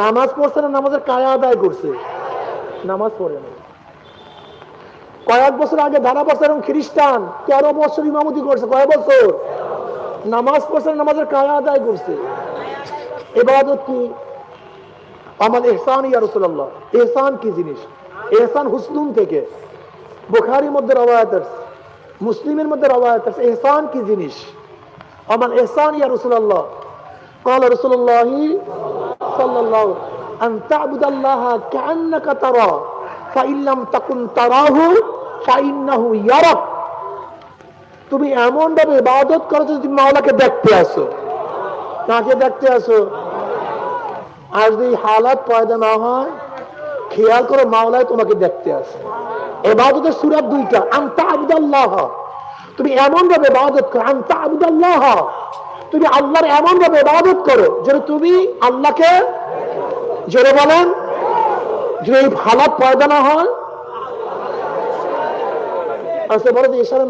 নামাজ পড়ছে না নামাজের কায়া আদায় করছে নামাজ পড়ে না কয়েক বছর আগে ধারা বছর এবং খ্রিস্টান তেরো বছর ইমামতি করছে কয়েক বছর নামাজ পড়ছে না নামাজের কায়া আদায় করছে এবাদত কি আমার এহসান ইয়া রসুল্লাহ এহসান কি জিনিস এহসান হুসনুম থেকে বুখারির মধ্যে রবায়াত আছে মুসলিমের মধ্যে রবায়াত আছে এহসান কি জিনিস আমার এহসান ইয়া রসুল্লাহ قال رسول الله সাল্লাল্লাহু আন তা'বুদাল্লাহা কাআন্নাকা তারা তাকুন তারাহু ইয়ারাক। তুমি এমন ভাবে ইবাদত করো যে তুমি মাওলাকে দেখতে আসো। দেখতে আসো? আর যদি হালাত পয়দা না হয়, খেয়াল করো মাওলায় তোমাকে দেখতে আসে। এবাদতের সুরাত দুইটা আন্তা আবদাল্লাহ তুমি এমন ভাবে এবাদত করো আন্তা তুমি আল্লাহর এমন ভাবে ইবাদত করো যেন তুমি আল্লাহকে জোরে বলেন যে এই হালাত পয়দা না হয়। আচ্ছা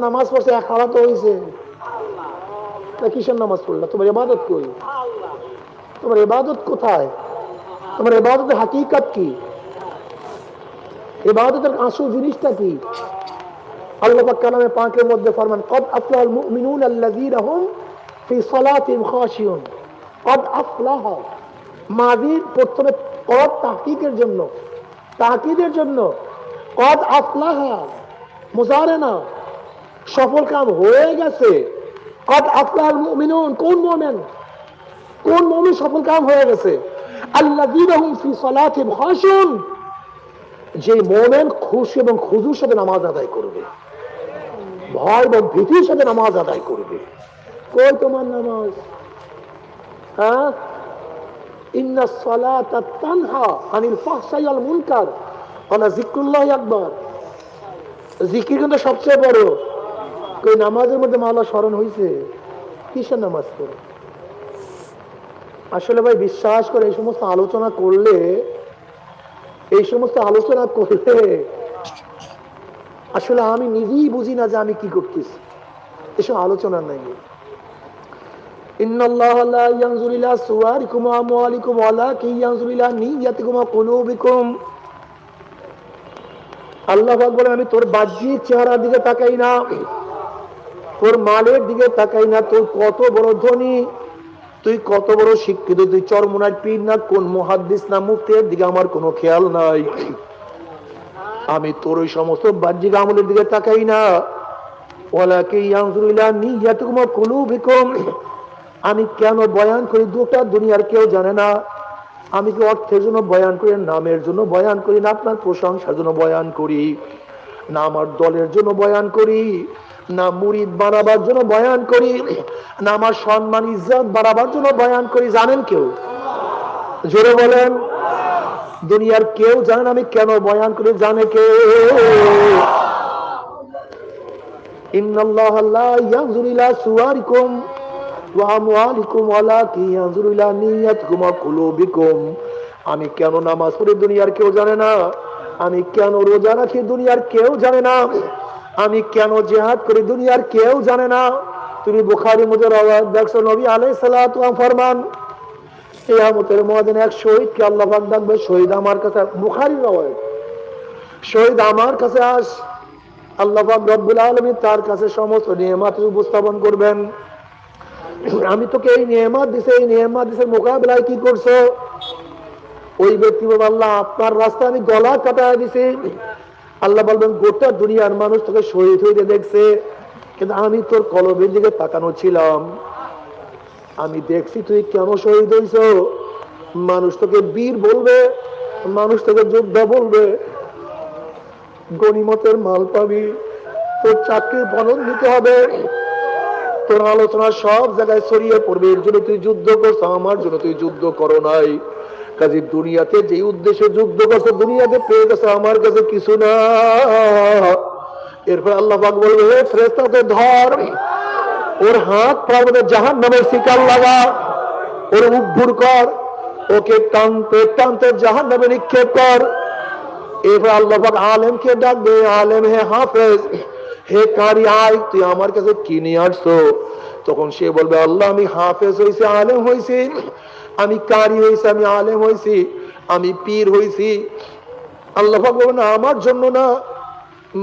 নামাজ পড়ছে, এক হয়েছে তা কিসের নামাজ পড়লা? তোমার ইবাদত কই? তোমার ইবাদত কোথায়? তোমার ইবাদতের কি? ইবাদতের আসল জিনিসটা কি? আল্লাহ কালামে পাকের মধ্যে ফরমান, কদ আফলাহাল মুমিনুন আল্লাযীনা হুম আফলাহ মাযিদ প্রথমে কদ তাহকিকের জন্য। তাকিদের জন্য কদ আফলাহ মুজারে না। সফল কাম হয়ে গেছে। কদ আফলাহাল মুমিনুন। কোন মুমিন? কোন মুমিন সফল কাম হয়ে গেছে? আল্লাহ ফি সালাতিহিম খাশিউন। যে মোমেন খুশি এবং খুজুর সাথে নামাজ আদায় করবে। ভয় এবং ভীতির সাথে নামাজ আদায় করবে। কই তোমার নামাজ? হ্যাঁ? ইন্না তানহা আনিল আল মুনকার। আলা জিক্রুল্লাহ আকবার। জিকির কিন্তু সবচেয়ে বড়। কই নামাজের মধ্যে স্মরণ কিসের নামাজ আসলে ভাই, বিশ্বাস করে এই সমস্ত আলোচনা করলে, এই সমস্ত আলোচনা করলে, আসলে আমি নিজেই বুঝি না যে আমি কি করতেছি। এসব আলোচনা নাই। লা ইয়ানজুরু ইলা সুওয়ারিকুম ওয়া আমওয়ালিকুম ওয়ালাকিন ইয়ানজুরু ইলা নিয়াতিকুম ওয়া কুলুবিকুম। আল্লাহ আমি তোর বাহ্যিক চেহারার দিকে তাকাই না, তোর মালের দিকে তাকাই না, তোর কত বড় ধনী, তুই কত বড় শিক্ষিত, তুই চরমোনার পীর না, কোন মহাদ্দিস না মুক্তের দিকে আমার কোনো খেয়াল নাই। আমি তোর ওই সমস্ত বাহ্যিক আমলের দিকে তাকাই না। ওলাকে ইয়ানজুরিলা কুলুবিকুম। আমি কেন বয়ান করি? দুটা দুনিয়ার কেউ জানে না। আমি কি অর্থের জন্য বয়ান করি নামের জন্য বয়ান করি না, আপনার প্রশংসার জন্য বয়ান করি? না আমার দলের জন্য বয়ান করি? না মুরিদ বাড়াবার জন্য বয়ান করি? না আমার সম্মান, ইজ্জত বাড়াবার জন্য বয়ান করি? জানেন কেউ? জোরে বলেন। দুনিয়ার কেউ জানেন আমি কেন বয়ান করি, জানে কেউ? ইন্নাল্লাহ ইয়ানজুরু ইলা আমি কেন নামাজ পড়ি দুনিয়ার কেউ জানে না? আমি কেন রোজা রাখি দুনিয়ার কেউ জানে না? আমি কেন জেহাদ করি দুনিয়ার কেউ জানে না? তুমি বুখারি রওয়ায়াত দেখছ, নবী আলাইহিস সালাতু ওয়া ফরমান। এক আল্লাহ শহীদ আমার কাছে বুখারী শহীদ আমার কাছে তার কাছে সমস্ত নিয়ামত উপস্থাপন করবেন। আমি তোকে এই নিয়ামত দিছে, এই নিয়ামত দিছে মোকাবেলায় কি করছ? ওই ব্যক্তি বলবে আল্লাহ, আপনার রাস্তায় আমি গলা কাটায় দিছি। আল্লাহ বলবেন, গোটা দুনিয়ার মানুষ তোকে শহীদ হইতে দেখছে, কিন্তু আমি তোর কলবের দিকে তাকানো ছিলাম। আমি দেখছি তুই কেন শহীদ হইছ? মানুষ তোকে বীর বলবে, মানুষ তোকে যোদ্ধা বলবে। গণিমতের মাল পাবি, তোর চাকরির ফলন দিতে হবে। তোর আলোচনা সব জায়গায় ছড়িয়ে পড়বে। এর জন্য তুই যুদ্ধ করছ, আমার জন্য তুই যুদ্ধ করো নাই। কাজে দুনিয়াতে যে উদ্দেশ্যে যুদ্ধ করছ, দুনিয়াতে পেয়ে গেছে আমার কাছে কিছু না। এরপর আল্লাহ বলবে ধর, ওর হাত পাওয়া জাহান নামের শিকার লাগা। ওর উদ্ভুর কর, ওকে টানতে টানতে জাহান নামে নিক্ষেপ কর। এবার আল্লাহ পাক আলেমকে ডাকবে, আলেম হে হাফেজ হে কারি, আয়, তুই আমার কাছে কি নিয়ে আসছো তখন সে বলবে, আল্লাহ, আমি হাফেজ হয়েছি আলেম হয়েছি আমি কারি হয়েছি আমি আলেম হয়েছি আমি পীর হয়েছি আল্লাহ বলবেন আমার জন্য না।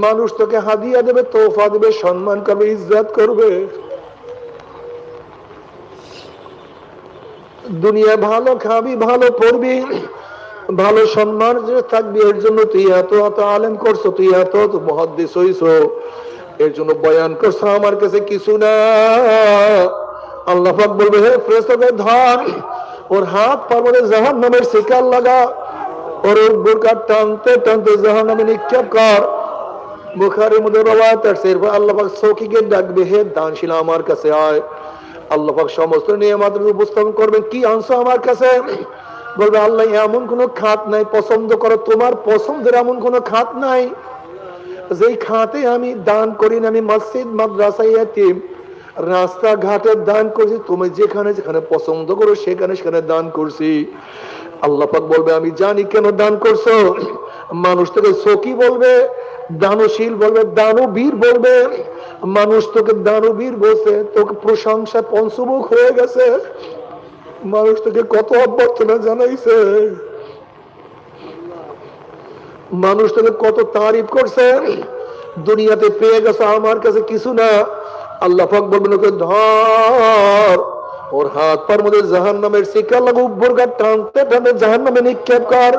মানুষ তোকে হাদিয়া দেবে তোফা দেবে, সম্মান করবে, ইজ্জত করবে। দুনিয়া ভালো খাবি, ভালো পড়বি, ভালো সম্মান থাকবি, এর জন্য তুই এত এত আলেম করছ, তুই এত এত মহাদ্দেশ হইছো। এর জন্য বয়ান করছ আমার কাছে কিছু না। আল্লাহ বলবে, হে ফ্রেস্তকে ধর, ওর হাত পার্বণে জাহান নামের শিকার লাগা, ওর বোরকা টানতে টানতে জাহান নামে নিক্ষেপ কর। বুখারের মধ্যে রবায়াত আছে এরপর আল্লাহ পাক ডাকবে, হে দানশীল আমার কাছে আয়। আল্লাহ পাক সমস্ত নিয়ামত উপস্থাপন করবেন, কি আনছো আমার কাছে? বলবে, আল্লাহ, এমন কোনো খাত নাই, পছন্দ করো, তোমার পছন্দের এমন কোনো খাত নাই। যেই খাতে আমি দান করি না, আমি মসজিদ, মাদ্রাসা ইয়াতিম রাস্তাঘাটে দান করছি, তুমি যেখানে যেখানে পছন্দ করো, সেখানে সেখানে দান করছি। আল্লাহ পাক বলবে, আমি জানি কেন দান করছ। মানুষ তোকে সখী বলবে, দানশীল বলবে, দানবীর বলবে। মানুষ তোকে দানবীর বলছে, তোকে প্রশংসা পঞ্চমুখ হয়ে গেছে। মানুষ তোকে কত অভ্যর্থনা জানাইছে। মানুষ তোকে কত তারিফ করছে? দুনিয়াতে পেয়ে গেছে আমার কাছে কিছু না। আল্লাহ পাক বলবেন, ওকে ধর। ওর হাত পার মধ্যে জাহান নামের শিকার লাগু উপর টানতে টানতে জাহান নামে নিক্ষেপ কর।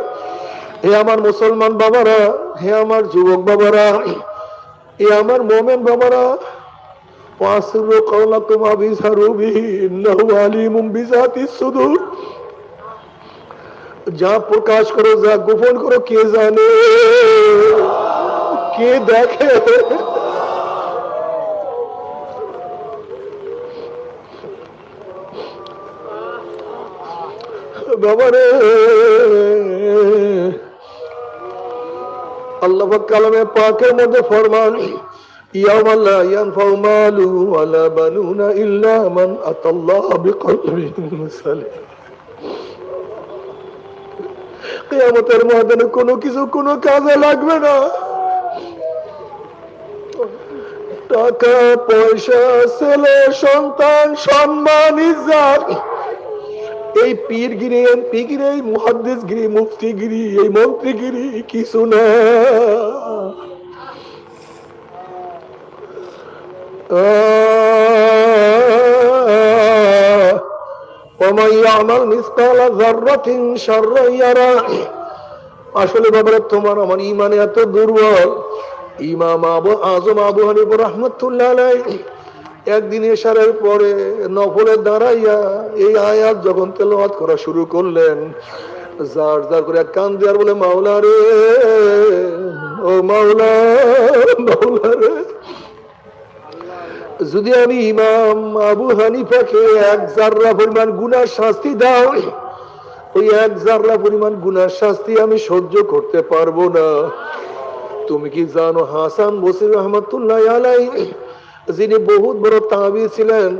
হে আমার মুসলমান বাবারা, হে আমার যুবক বাবারা এ আমার মোমেন বাবারা, ওয়াসিরু কওলাকুম আবিসারু বিহি ইন্নাহু আলিমুম বিজাতিস সুদূর। যা প্রকাশ করো, যা গোপন করো, কে জানে? কে দেখে? বাবারে আল্লাহ কালামে পাকের মধ্যে ফরমান ইয়াম আল্লাহ ইয়াম ফাউমালু আলা বানুনা ইল্লা মান আতাল্লাহ বিকল্প কেয়ামতের ময়দানে কোনো কিছু, কোনো কাজে লাগবে না। টাকা, পয়সা, ছেলে, সন্তান, সম্মান ইজাত এই পীরগিরি এমপিগিরি এই মুহাদ্দিসগিরি, মুফতিগিরি, এই মন্ত্রীগিরি কিছু না। আহ আসলে বাবারা, তোমার আমার ইমানে এত দুর্বল। ইমাম আবু, আজম আবু হানিফ রহমতুল্লাহ একদিন এশারের পরে নফলের দাঁড়াইয়া এই আয়াত যখন তেলাওয়াত করা শুরু করলেন, যার যার করে কান দেওয়ার বলে, মাওলা রে, ও মাওলা মাওলা রে। যদি আমি ইমাম আবু হানিফাকে এক জাররা পরিমাণ গুনার শাস্তি দাও, ওই এক জাররা পরিমাণ গুনার শাস্তি আমি সহ্য করতে পারব না। তুমি কি জানো হাসান বসির রহমতুল্লাহ আলাই যিনি বহুত বড় তাবি ছিলেন,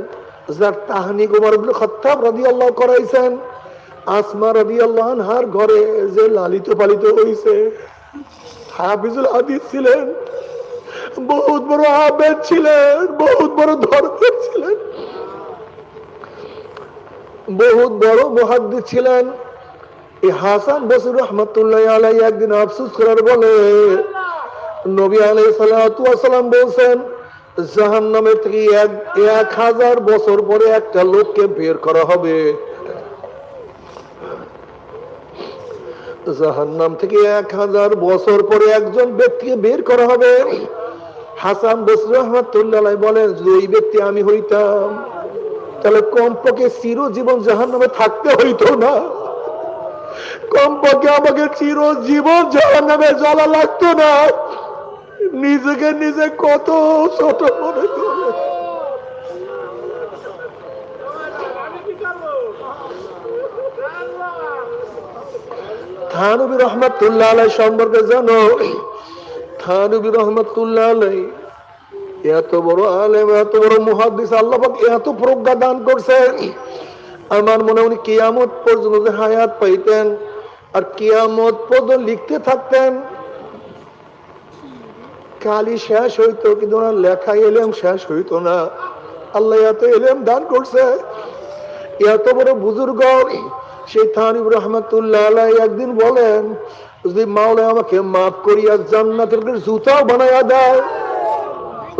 যার তাহানি কুমার খত্তাব রাদি আল্লাহ করাইছেন, আসমা রাদি আল্লাহ হার ঘরে যে লালিত পালিত হয়েছে হাফিজুল হাদিস ছিলেন বহুত বড় আবেদ ছিলেন, বহুত বড় ধর্মের ছিলেন। বহুত বড় মহাদ্দি ছিলেন। এই হাসান বসির রহমতুল্লাহ আলাই একদিন আফসুস করার বলে, নবী আলাই সালাম বলছেন জাহান নামের থেকে এক এক হাজার বছর পরে একটা লোককে বের করা হবে। জাহান্নাম থেকে এক হাজার বছর পরে একজন ব্যক্তিকে বের করা হবে। হাসান বসর রহমতুল্লাহ বলেন, যদি ওই ব্যক্তি আমি হইতাম, তাহলে কমপক্ষে চিরজীবন জাহান নামে থাকতে হইতো না। কমপক্ষে আমাকে চিরজীবন জাহান নামে জ্বালা লাগতো না। নিজেকে নিজে কত ছোট মনে করে থানবী রহমতুল্লাহ সম্পর্কে জানো থানবী রহমতুল্লাহ আলাই এত বড় আলেম, এত বড় মুহাদ্দিস, আল্লাহ পাক এত প্রজ্ঞা দান করছে আমার মনে উনি কিয়ামত পর্যন্ত হায়াত পাইতেন আর কিয়ামত পর্যন্ত লিখতে থাকতেন। কালি শেষ হইতো, কিন্তু ওনার লেখা এলেম শেষ হইতো না। আল্লাহ এত এলেম দান করছে। এত বড় বুজুর্গ সেই থানিব রহমতুল্লাহ একদিন বলেন, যদি মাওলা আমাকে মাফ করিয়া জান্নাতের জুতাও বানাইয়া দেয়,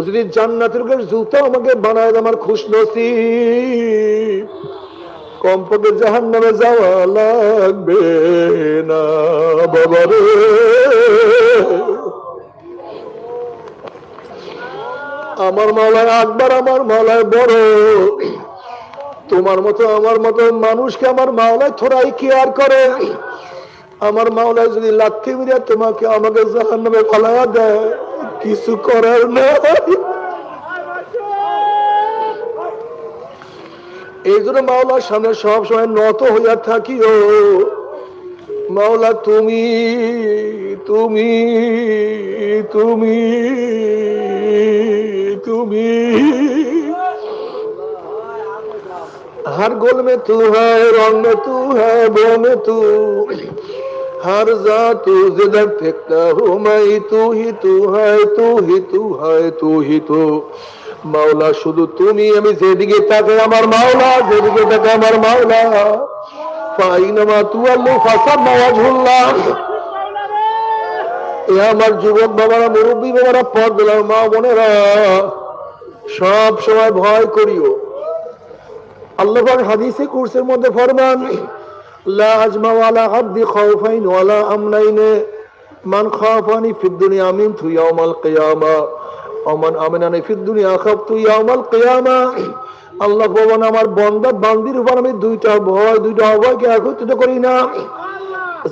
যদি জান্নাতের জুতা আমাকে বানায় আমার খুশ নসিব। কমপক্ষে জাহান নামে যাওয়া লাগবে না, বাবা রে। আমার মালায় আকবার আমার মালায় বড়। তোমার মতো, আমার মতো মানুষকে আমার মাওলায় থোড়াই কেয়ার করে? আমার মাওলায় যদি লাথি মিলিয়া তোমাকে আমাকে জাহান নামে দেয়, কিছু করার না এই জন্য মাওলার সামনে সব সময় নত হইয়া থাকিও। মাওলা, তুমি তুমি তুমি তুমি। हर गोल में तू है रंग में तू है बो में तू हर जा तू जिधर फेंकता हूँ मैं ही तू ही तू है तू ही तू है तू ही तू মাওলা শুধু তুমি আমি যেদিকে তাকে আমার মাওলা যেদিকে তাকে আমার মাওলা ফাইনামা তু আল্লু ফাসাদ নওয়াজ হুল্লাহ এ আমার যুবক বাবারা মুরব্বী বাবারা পদ দিলাম মা বোনেরা সব সময় ভয় করিও আল্লাহ হাদিসে কুরসের মধ্যে ফরমান মান মিন আল্লাহ আমার বন্দা বান্দির উপর আমি দুইটা ভয়, দুইটা অভয়কে একত্রিত করি না।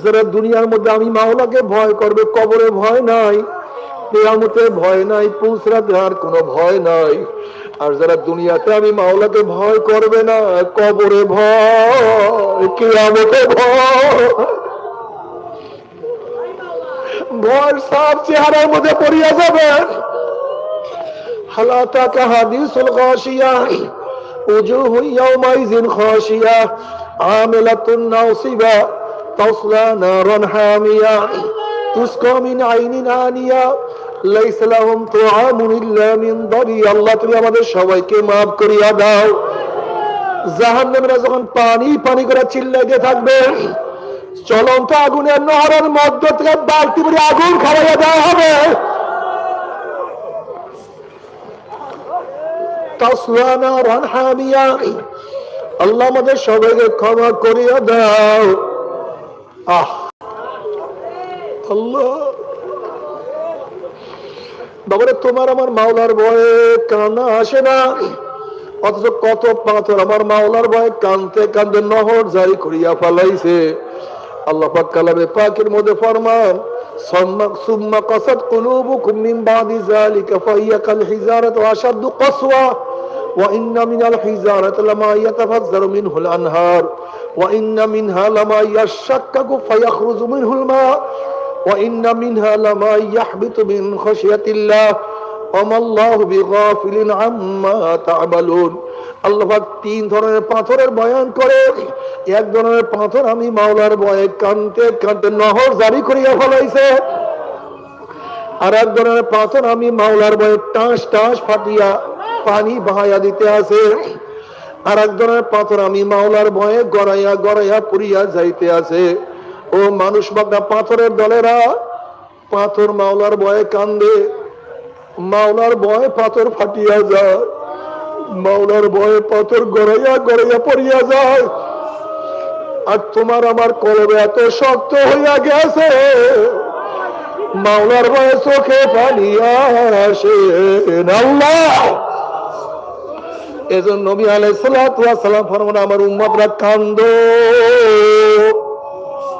যারা দুনিয়ার মধ্যে আমি মাওলাকে ভয় করবে, কবরে ভয় নাই, কেয়ামতে ভয় নাই পুসরাতে আর কোনো ভয় নাই। আর যারা দুনিয়াতে আমি মাওলাকে ভয় করবে না, কবরে ভয় ভয়। ভয় সব চেহারার মধ্যে পড়িয়া যাবে। হালাতা কাহাদিসুল খাশিয়া উজুহু ইয়াউমাইজিন খাশিয়া, আমিলাতুন নাসিবা তাসলা নারান হামিয়া, তুসকা মিন আইনিন আমাদের সবাইকে মাফ করিয়া দাও। যখন পানি পানি করে চিল্লাইতে থাকবে, চলন্ত আগুনের নহরের মধ্য থেকে বালতি করে আগুন খাওয়াইয়া দেওয়া হবে। আল্লাহ আমাদের সবাইকে ক্ষমা করিয়া দাও। আহ! আল্লাহ! বাবারে তোমার আমার মাওলার ভয়ে কান্না আসে না অথচ কত পাথর আমার মাওলার ভয়ে কানতে কানতে নহর জারি করিয়া ফালাইছে আল্লাহ পাক কালামে পাকের মধ্যে ফরমান সুম্মা সুম্মা কাসাত কুলুবুকুম মিন বাদি যালিকা ফাহিয়া কাল হিজারাত ওয়া আশাদ্দু কাসওয়া وإن من الحجارة لما يتفجر منه الأنهار وإن منها لما يشكك فيخرج منه الماء وإن منها لما يحبط من خشية الله وما الله بغافل عما تعملون আল্লাহ পাক তিন ধরনের পাথরের বয়ান করে এক ধরনের পাথর আমি মাওলার ভয়ে কানতে কানতে নহর জারি করিয়া ফলাইছে আর এক ধরনের পাথর আমি মাওলার ভয়ে টাস টাস ফাটিয়া পানি বাহাইয়া দিতে আছে আর এক ধরনের পাথর আমি মাওলার ভয়ে গড়াইয়া গড়াইয়া পুরিয়া যাইতে আছে ও মানুষ বাগা পাথরের দলেরা, পাথর মাওলার বয়ে কান্দে, মাওলার বয়ে পাথর ফাটিয়া যায়, মাওলার বয়ে পাথর গড়াইয়া গড়াইয়া পড়িয়া যায়। আর তোমার আমার কলবে এত শক্ত হইয়া গেছে, মাওলার বয়ে চোখে পানি আসে এজন্য নবী আলাই সালাম ফরমান, আমার উম্মতরা কান্দ।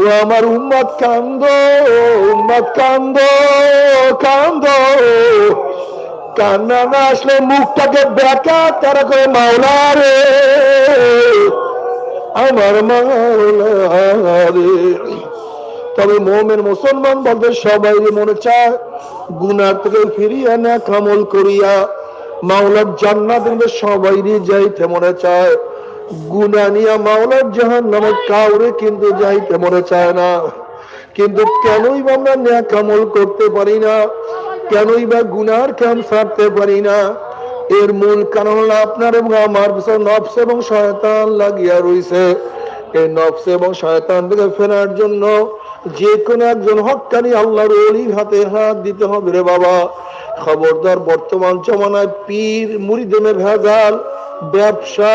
ও আমার উম্মত কান্দ উম্মত কান্দ কান্দ। কান্না না আসলে মুখটাকে বেকা তারা করে, মাওলা রে, আমার মাওলা রে। তবে মোমের মুসলমান বলতে সবাই মনে চায় গুনার থেকে ফিরিয়ে না কামল করিয়া। মাওলার জান্নাত সবাই যাইতে মনে চায়। গুনা নিয়া মাওলার জাহান নামে কাউরে কিন্তু যাইতে মনে চায় না। কিন্তু কেনই বা আমরা ন্যাক আমল করতে পারি না? কেনই বা গুনার ছাড়তে পারি না? এর মূল কারণ হলো আপনার এবং আমার নফস এবং শয়তান লাগিয়া রইছে। এই নফস এবং শয়তান থেকে ফেরার জন্য যে কোনো একজন হকানি আল্লাহর অলির হাতে হাত দিতে হবে রে বাবা। খবরদার বর্তমান জমানায় পীর মুড়িদেমে ভেজাল ব্যবসা,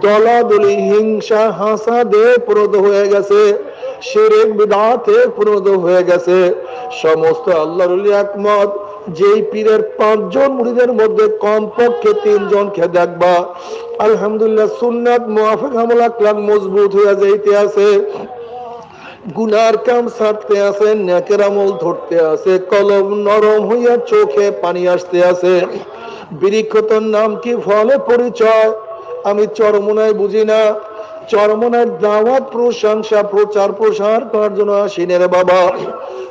দলাদলি, হিংসা হাসা দে প্রদ হয়ে গেছে বিদাতে প্রদ হয়ে গেছে। সমস্ত আল্লাহর একমত, যেই পীরের পাঁচজন মুড়িদের মধ্যে কমপক্ষে তিনজনকে দেখবা। আলহামদুলিল্লাহ সুন্নাত মুআফিক হামলা ক্লাব মজবুত হয়ে যাইতে আছে। গুনার কাম ছাড়তে আছে, নেকের আমল ধরতে আছে, কলম নরম হইয়া চোখে পানি আসতে আছে। বৃক্ষতর নাম কি ফলে পরিচয়? আমি চরমনায় বুঝি না। চরমনায় দাওয়াত, প্রশংসা, প্রচার, প্রসার করার জন্য আসিনে রে বাবা।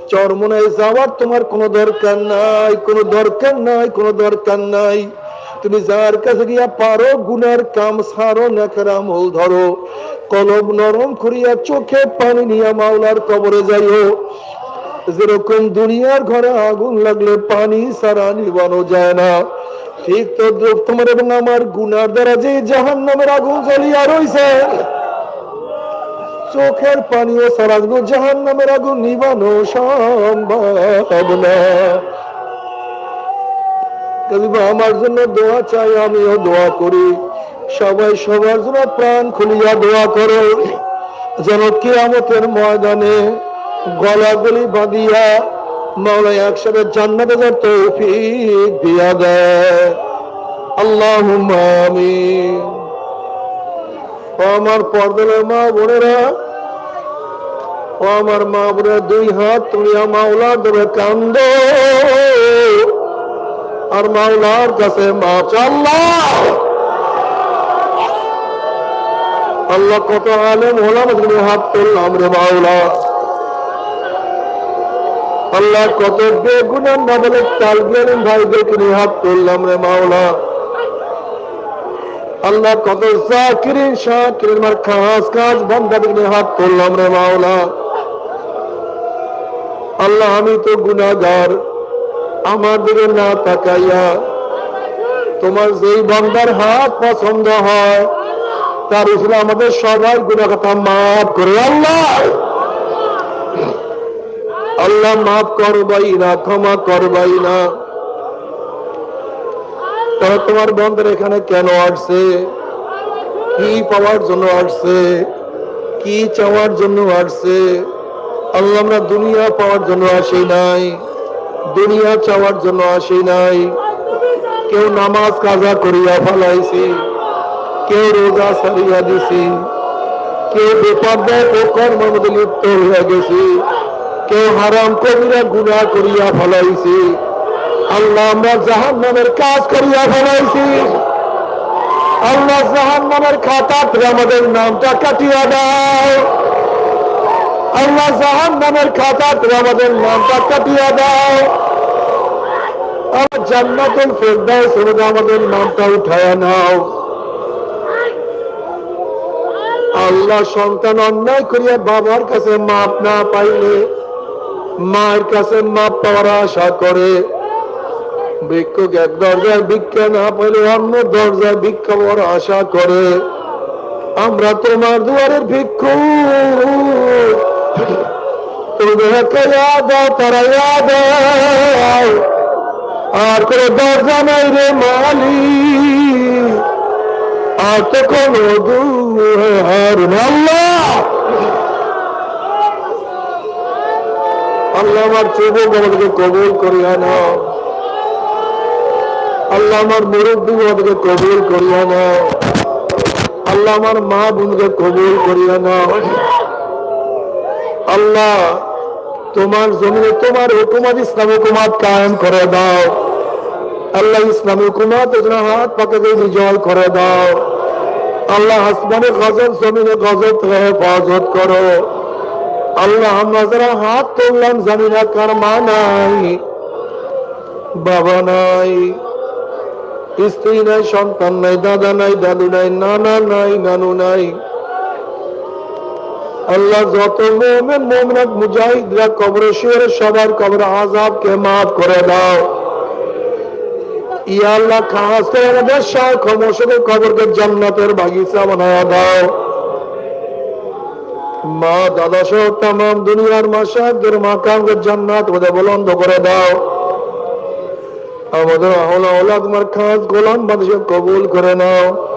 চরমনায় যাওয়ার তোমার কোনো দরকার নাই, কোনো দরকার নাই, কোনো দরকার নাই। তুমি যার কাছে গিয়া পারো, গুনার কাম সারো নেকের আমল ধরো। কলম নরম করিয়া চোখে পানি নিয়া মাওলার কবরে যাইও। যেরকম দুনিয়ার ঘরে আগুন লাগলে পানি সারা নিবানো যায় না। ঠিক তো তোমার এবং আমার গুনার দ্বারা যে জাহান নামের আগুন জ্বলিয়া রইছে, চোখের পানিও সারা জাহান নামের আগুন নিবানো সম্ভব না। আমার জন্য দোয়া চাই, আমিও দোয়া করি। সবাই সবার জন্য প্রাণ খুলিয়া দোয়া করো। যেন কিয়ামতের ময়দানে গলাগলি বাঁধিয়া মাওলা একসাথে জান্নাতে যার তৌফিক দিয়া দেয়। আল্লাহ আমিন। আমার পর্দলের মা বোনেরা, ও আমার মা বোনের, দুই হাত তুমি মাওলা ধরে কান্দ। আর মাওলার কাছে আল্লাহ কত আলেম হলাম তুমি হাত তুললাম রে মাওলা। আল্লাহ কত বেগুনার বদলে চাল গেলেন ভাইদের তুমি হাত তুললাম রে মাওলা। আল্লাহ কত জাকিরিন শাকিরিন মার খাস কাজ বন্ধা তুমি হাত তুললাম রে মাওলা। আল্লাহ আমি তো গুনাহগার। আমার দিকে না তাকাইয়া তোমার যেই বন্দার হাত পছন্দ হয়, তার উপরে আমাদের সবাই গুণা কথা মাফ করে। আল্লাহ! আল্লাহ মাফ করবাই না, ক্ষমা করবাই না। তারা তোমার বন্ধের এখানে কেন আসছে? কি পাওয়ার জন্য আসছে? কি চাওয়ার জন্য আসছে? আল্লাহ আমরা দুনিয়া পাওয়ার জন্য আসি নাই। দুনিয়া চাওয়ার জন্য আসি নাই। কেউ নামাজ কাজা করিয়া ফলাইছি, কেউ রোজা সারিয়া দিছি, কেউ বেপর্দায় মধ্যে লিপ্ত হইয়া গেছি, কেউ হারাম কবিরা গুণা করিয়া ফলাইছি। আল্লাহ আমরা জাহান নামের কাজ করিয়া ফলাইছি। আল্লাহ জাহান নামের খাতা আমাদের নামটা কাটিয়া দাও। আল্লাহ জাহান নামের খাতা থেকে আমাদের নামটা কাটিয়া দাও আর জান্নাতুল ফেরদাউস থেকে আমাদের নামটা উঠায় নাও। আল্লাহ সন্তান অন্যায় করিয়া বাবার কাছে মাপ না পাইলে মায়ের কাছে মাপ পাওয়ার আশা করে। ভিক্ষুক এক দরজায় ভিক্ষা না পাইলে অন্য দরজায় ভিক্ষা পাওয়ার আশা করে। আমরা তোমার দুয়ারের ভিক্ষু তুমি তারা দাও আর কোনো দরজা নাই। রে মালিক আর তো কোনো দুহার আল্লাহ আল্লাহ আমার যুবক আমাদেরকে কবুল করিয়া নাও আল্লাহ আমার মুরব্বী আমাদেরকে কবুল করিয়া নাও আল্লাহ আমার মা বোনকে কবুল করিয়া নাও আল্লাহ, তোমার জমিনে তোমার হুকুমাত ইসলাম হুকুমাত কায়েম করে দাও। আল্লাহ ইসলাম হুকুমাত হাত পাকে বিজয় করে দাও। আল্লাহ আসমানে গজব জমিনে গজব হেফাজত করো। আল্লাহ, আমরা হাত তুললাম, জানি না কার মা নাই, বাবা নাই, স্ত্রী নাই, সন্তান নাই, দাদা নাই, দাদু নাই, নানা নাই, নানু নাই। আল্লাহ যত মোমেন মুজাহিদরা কবরে শুয়ে সবার কবর আজাবকে মাফ করে দাও। ইয়া আল্লাহ আমাদের খমসদের কবরকে জান্নাতের বাগিচা বানায় দাও। মা, দাদা সহ তাম দুনিয়ার মাসাদের মাকামের জান্নাত ওদের বলন্দ করে দাও। আমাদের আহলা ওলা তোমার খাস গোলাম কবুল করে নাও।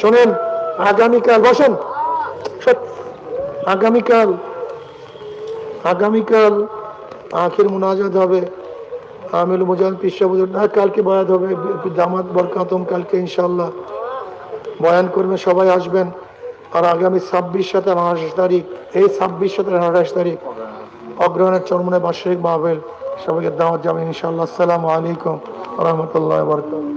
শোনেন, আগামীকাল, বসেন। আগামীকাল আগামীকাল আখের মুনাজাত হবে, আমিল মুজাল পিসা বুজুর না কালকে বয়াত হবে দামাত বরকাতম কালকে ইনশাল্লাহ বয়ান করবে সবাই আসবেন। আর আগামী ছাব্বিশ সাথে আঠাশ তারিখ, এই ছাব্বিশ সাথে আঠাশ তারিখ অগ্রহণের চরমনে বার্ষিক মাহবেল সবাইকে দাওয়াত যাবেন ইনশাল্লাহ আসসালামু আলাইকুম রহমতুল্লাহ বরকাত